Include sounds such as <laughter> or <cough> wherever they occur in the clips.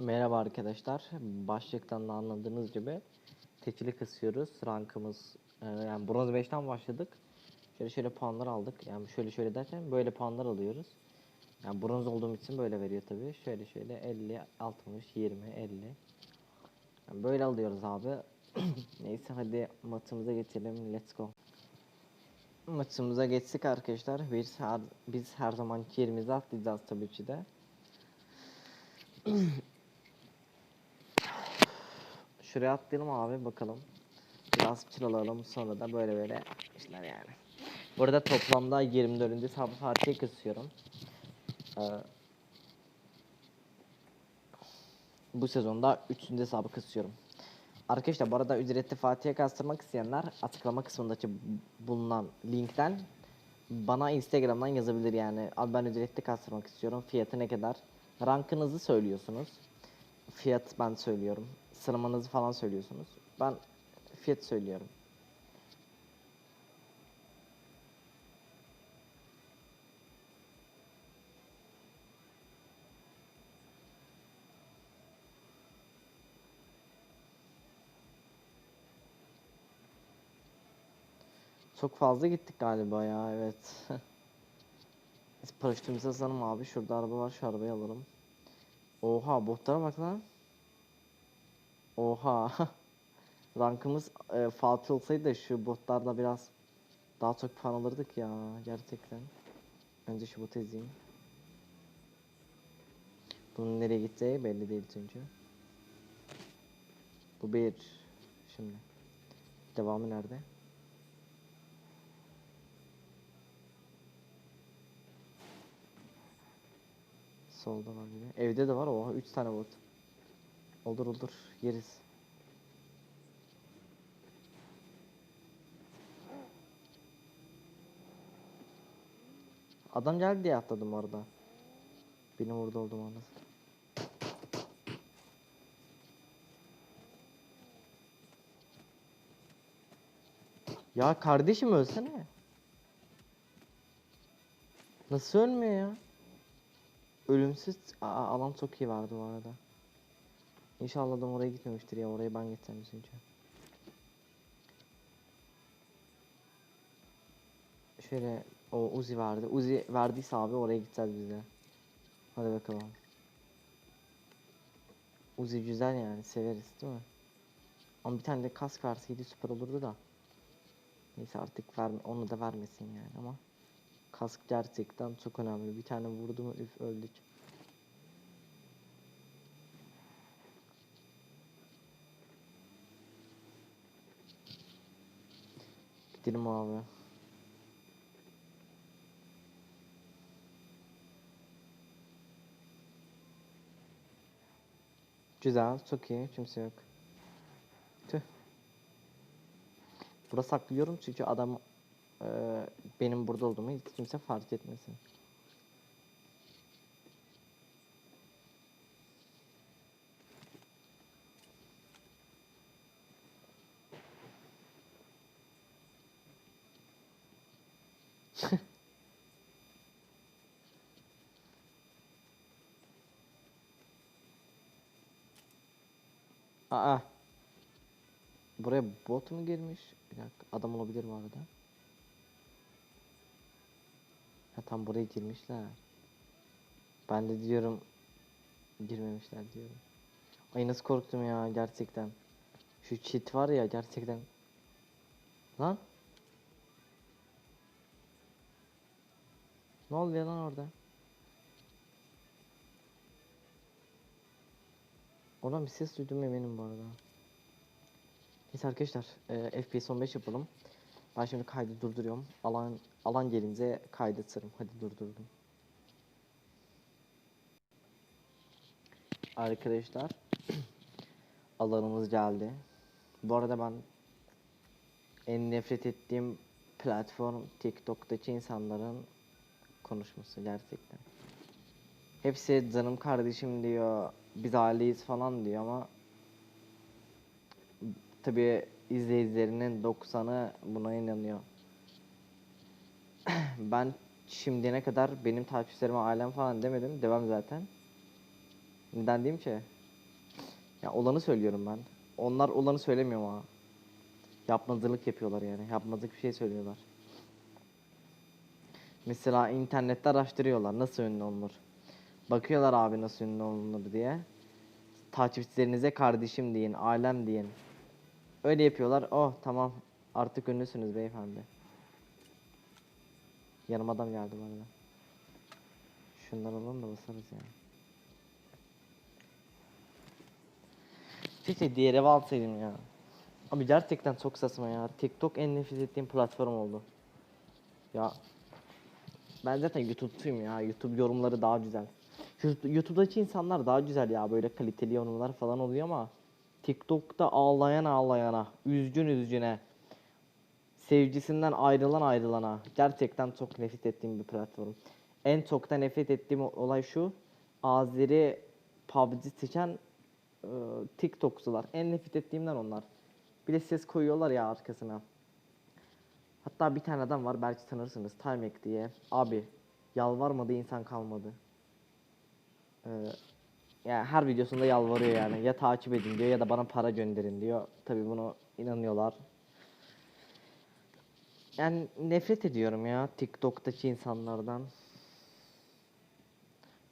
Merhaba arkadaşlar. Başlıktan da anladığınız gibi tekili kısıyoruz. Rankımız e, yani bronz 5'ten başladık. Şöyle şöyle puanlar aldık. Yani şöyle şöyle derken böyle puanlar alıyoruz. Yani bronz olduğum için böyle veriyor tabii. Şöyle şöyle 50, 60, 20, 50. Yani böyle alıyoruz abi. <clears throat> Neyse hadi maçımıza geçelim. Let's go. Maçımıza geçtik arkadaşlar. Biz her, biz her zamanki yerimize atlayacağız tabii ki de. <clears throat> Şuraya atlayalım abi bakalım. Biraz kill alalım sonra da böyle böyle işler yani. Burada toplamda 24. sabah partiye kısıyorum. Ee, bu sezonda 3. hesabı kısıyorum. Arkadaşlar bu arada ücretli Fatih'e kastırmak isteyenler açıklama kısmındaki bulunan linkten bana Instagram'dan yazabilir yani. Abi ben ücretli kastırmak istiyorum. Fiyatı ne kadar? Rankınızı söylüyorsunuz. Fiyat ben söylüyorum. Sıralamanızı falan söylüyorsunuz. Ben fiyat söylüyorum. Çok fazla gittik galiba ya evet. <laughs> Biz paraşütümüzü asalım abi. Şurada araba var şu arabayı alalım. Oha botlara bak lan. Oha. <laughs> Rankımız e, Fatih olsaydı da şu botlarda biraz daha çok puan alırdık ya gerçekten. Önce şu botu ezeyim. Bunun nereye gideceği belli değil çünkü. Bu bir. Şimdi. Devamı nerede? Solda var biri. Evde de var. Oha 3 tane bot. Olur olur. Yeriz. Adam geldi diye atladım orada. Benim orada olduğum anda. Ya kardeşim ölsene. Nasıl ölmüyor ya? Ölümsüz Aa, alan çok iyi vardı bu arada. İnşallah adam oraya gitmemiştir ya oraya ben gitsem çünkü. Şöyle o Uzi verdi. Uzi verdiyse abi oraya gideceğiz biz de. Hadi bakalım. Uzi güzel yani severiz değil mi? Ama bir tane de kask verseydi süper olurdu da. Neyse artık verme, onu da vermesin yani ama. Kask gerçekten çok önemli. Bir tane vurdu mu üf öldük. Gidelim abi. Güzel, çok iyi. Kimse yok. Tüh. Burada saklıyorum çünkü adam eee, benim burada olduğumu hiç kimse fark etmesin. <laughs> Aa. Buraya bot mu girmiş? Bir dakika. Adam olabilir bu arada. Ha tam buraya girmişler. Ben de diyorum girmemişler diyorum. Ay nasıl korktum ya gerçekten. Şu çit var ya gerçekten. Lan. Ne oluyor lan orada? Oradan bir ses duydum eminim bu arada. Neyse arkadaşlar e, FPS 15 yapalım. Ben şimdi kaydı durduruyorum. Alan alan gelince kaydettirim. Hadi durdurdum. Arkadaşlar <clears throat> alanımız geldi. Bu arada ben en nefret ettiğim platform TikTok'taki insanların konuşması gerçekten. Hepsi canım kardeşim diyor, biz aileyiz falan diyor ama tabii izleyicilerinin 90'ı buna inanıyor. <clears throat> ben şimdiye kadar benim takipçilerime ailem falan demedim. Devam zaten. Neden diyeyim ki? Ya olanı söylüyorum ben. Onlar olanı söylemiyor ama. Yapmazlık yapıyorlar yani. Yapmazlık bir şey söylüyorlar. Mesela internette araştırıyorlar nasıl ünlü olunur. Bakıyorlar abi nasıl ünlü olunur diye. Takipçilerinize kardeşim deyin, ailem deyin. Öyle yapıyorlar. Oh tamam artık ünlüsünüz beyefendi. Yanıma adam geldi bu arada. Şunları alalım da basarız yani. Keşke diğer eve alsaydım ya. Abi gerçekten çok saçma ya. TikTok en nefret ettiğim platform oldu. Ya ben zaten YouTube'cuyum ya. YouTube yorumları daha güzel. YouTube'daki insanlar daha güzel ya. Böyle kaliteli yorumlar falan oluyor ama TikTok'ta ağlayan ağlayana, üzgün üzgüne, sevgisinden ayrılan ayrılana gerçekten çok nefret ettiğim bir platform. En çok da nefret ettiğim olay şu. Azeri PUBG seçen e, TikTokçular. En nefret ettiğimden onlar. Bir de ses koyuyorlar ya arkasına. Hatta bir tane adam var belki tanırsınız. Timek diye. Abi yalvarmadı insan kalmadı. Ee, yani her videosunda yalvarıyor yani. Ya takip edin diyor ya da bana para gönderin diyor. Tabi bunu inanıyorlar. Yani nefret ediyorum ya TikTok'taki insanlardan.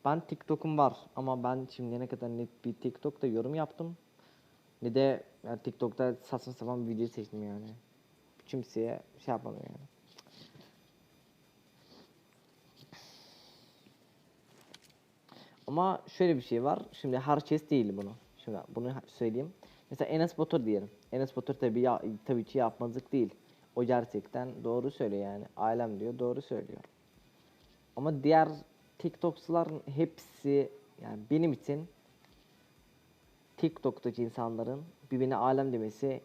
Ben TikTok'um var ama ben şimdiye kadar ne bir TikTok'ta yorum yaptım. Ne de yani TikTok'ta saçma sapan bir video seçtim yani. Kimseye şey yapmadım yani. Ama şöyle bir şey var. Şimdi herkes değil bunu. Şimdi bunu söyleyeyim. Mesela Enes Batur diyelim. Enes Batur tabii ya, tabii ki yapmazlık değil. O gerçekten doğru söylüyor yani. Ailem diyor doğru söylüyor. Ama diğer TikTokçuların hepsi yani benim için TikTok'taki insanların birbirine alem demesi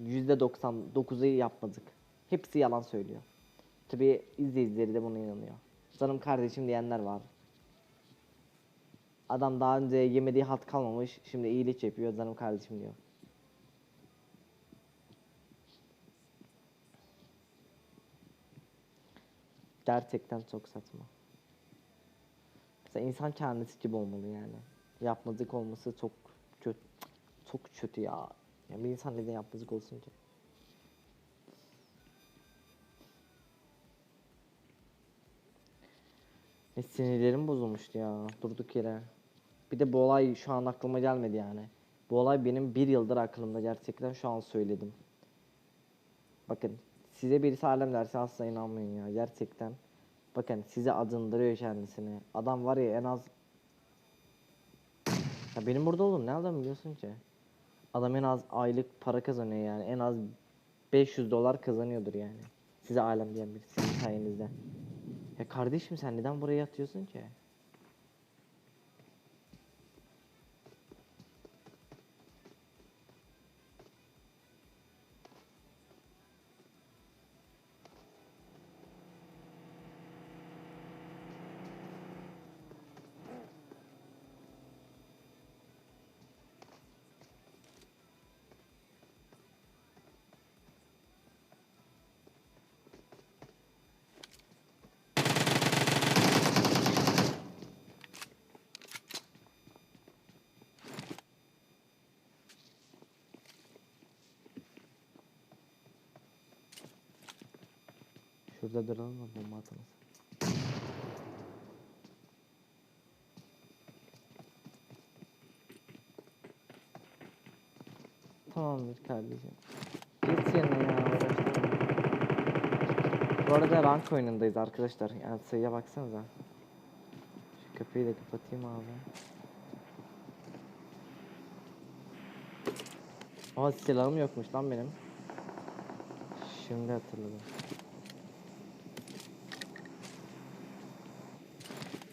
%99'u yapmadık. Hepsi yalan söylüyor. Tabi izleyicileri de buna inanıyor. Canım kardeşim diyenler var. Adam daha önce yemediği hat kalmamış. Şimdi iyilik yapıyor. Canım kardeşim diyor. Gerçekten çok saçma. Mesela insan kendisi gibi olmalı yani. Yapmazlık olması çok kötü. Çok kötü ya. Yani bir insan neden yapmazlık olsun ki? E, sinirlerim bozulmuştu ya durduk yere. Bir de bu olay şu an aklıma gelmedi yani. Bu olay benim bir yıldır aklımda gerçekten şu an söyledim. Bakın size birisi alem derse asla inanmayın ya gerçekten. Bakın size adındırıyor kendisini. Adam var ya en az ya benim burada oğlum ne adam biliyorsun ki? Adam en az aylık para kazanıyor yani. En az 500 dolar kazanıyordur yani. Size alem diyen biri sizin sayenizde. Ya kardeşim sen neden buraya atıyorsun ki? Şurada duralım mı bomba atalım. Tamamdır kardeşim. Git yerine ya. Bu arada rank oyunundayız arkadaşlar. Yani sayıya baksanıza. Şu kapıyı da kapatayım abi. Aa silahım yokmuş lan benim. Şimdi hatırladım.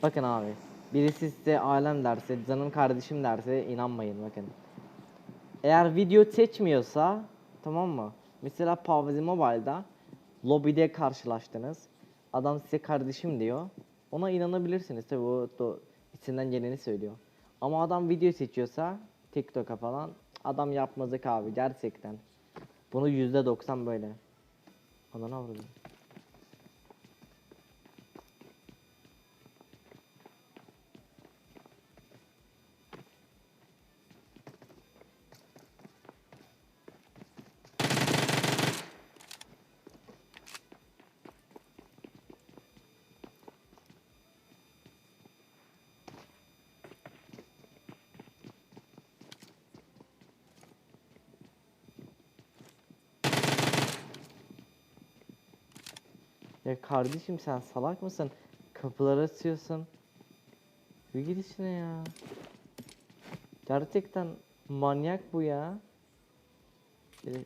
Bakın abi. Birisi size alem derse, canım kardeşim derse inanmayın bakın. Eğer video seçmiyorsa tamam mı? Mesela PUBG Mobile'da lobide karşılaştınız. Adam size kardeşim diyor. Ona inanabilirsiniz tabi o da içinden geleni söylüyor. Ama adam video seçiyorsa TikTok'a falan adam yapmazık abi gerçekten. Bunu %90 böyle. Ananı avradım. Ya kardeşim sen salak mısın? Kapıları açıyorsun. Bir git içine ya. Gerçekten manyak bu ya. Böyle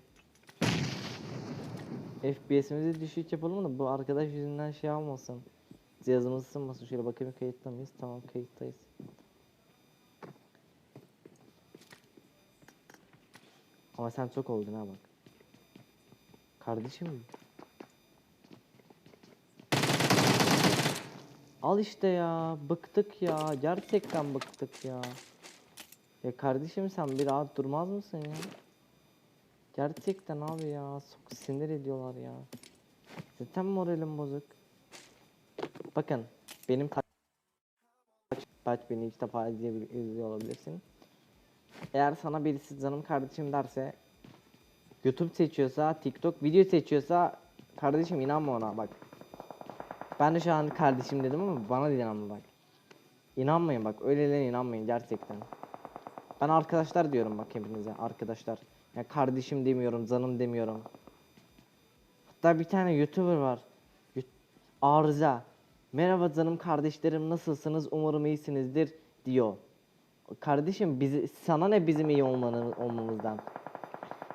FPS'imizi düşük yapalım da bu arkadaş yüzünden şey almasın. Cihazımız ısınmasın. Şöyle bakayım kayıtta mıyız? Tamam kayıttayız. Ama sen çok oldun ha bak. Kardeşim. Al işte ya. Bıktık ya. Gerçekten bıktık ya. Ya kardeşim sen bir rahat durmaz mısın ya? Gerçekten abi ya. Çok sinir ediyorlar ya. Zaten moralim bozuk. Bakın benim ta- Belki beni ilk defa izliyor olabilirsin. Eğer sana birisi canım kardeşim derse YouTube seçiyorsa, TikTok video seçiyorsa kardeşim inanma ona bak. Ben de şu an kardeşim dedim ama bana da inanma bak. İnanmayın bak öylelerine inanmayın gerçekten. Ben arkadaşlar diyorum bak hepinize arkadaşlar. Ya kardeşim demiyorum, canım demiyorum. Hatta bir tane YouTuber var. Arıza. Merhaba canım kardeşlerim nasılsınız? Umarım iyisinizdir diyor. Kardeşim bizi sana ne bizim iyi olmanı, olmamızdan?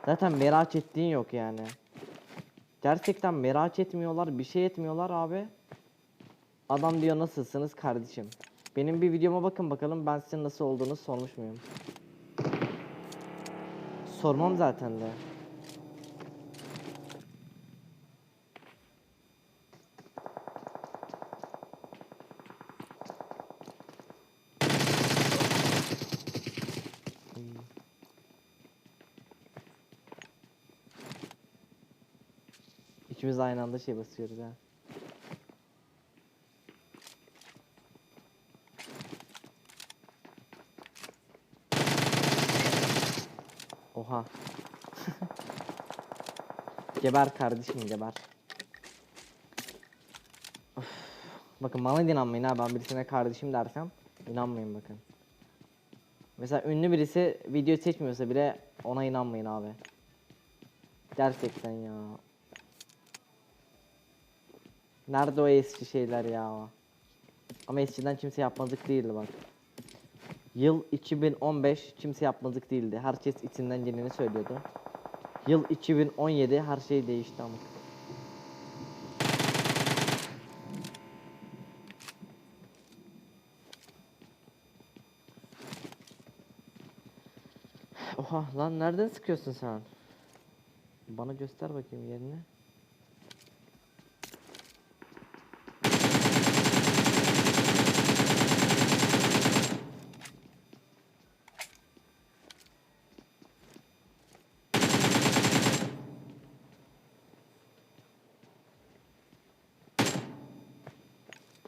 Zaten merak ettiğin yok yani. Gerçekten merak etmiyorlar, bir şey etmiyorlar abi. Adam diyor nasılsınız kardeşim? Benim bir videoma bakın bakalım ben sizin nasıl olduğunu sormuş muyum? Sormam zaten de. İkimiz aynı anda şey basıyoruz ha. Oha. <laughs> geber kardeşim geber. Bakın bana inanmayın ha ben birisine kardeşim dersem inanmayın bakın. Mesela ünlü birisi video seçmiyorsa bile ona inanmayın abi. Gerçekten ya. Nerede o eski şeyler ya? Ama eskiden kimse yapmazlık değildi bak. Yıl 2015 kimse yapmazlık değildi. Herkes içinden geleni söylüyordu. Yıl 2017 her şey değişti ama. Oha lan nereden sıkıyorsun sen? Bana göster bakayım yerini.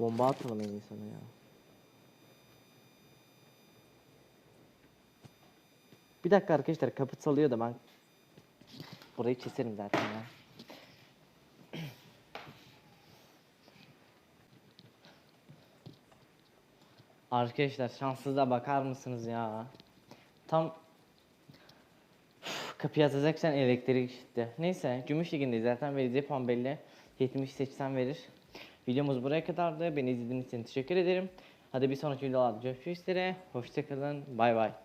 Bomba atalım en iyi sana ya. Bir dakika arkadaşlar kapı çalıyor da ben burayı keserim zaten ya. Arkadaşlar şanssıza bakar mısınız ya? Tam kapıyı açacaksan elektrik gitti. Neyse gümüş ligindeyiz zaten vereceği puan belli. 70-80 verir. Videomuz buraya kadardı. Beni izlediğiniz için teşekkür ederim. Hadi bir sonraki videolarda görüşmek üzere. Hoşçakalın. Bay bay.